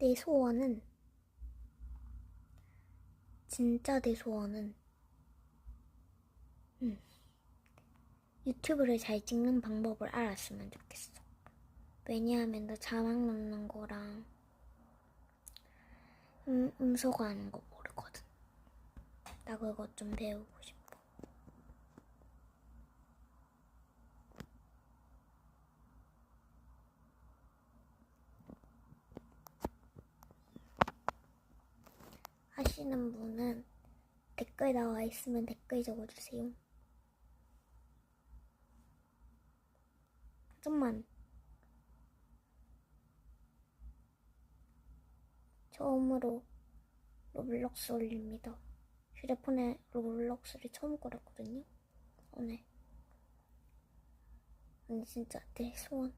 내 소원은 진짜 내 소원은 음, 유튜브를 잘 찍는 방법을 알았으면 좋겠어. 왜냐하면 나 자막 넣는 거랑 음, 음소거 하는 거 모르거든. 나 그거 좀 배우고 싶어. 하시는 분은 댓글 나와 있으면 댓글 적어주세요. 좀만 처음으로 로블록스 올립니다. 휴대폰에 로블록스를 처음 걸었거든요. 오늘. 아니 진짜 내 소원.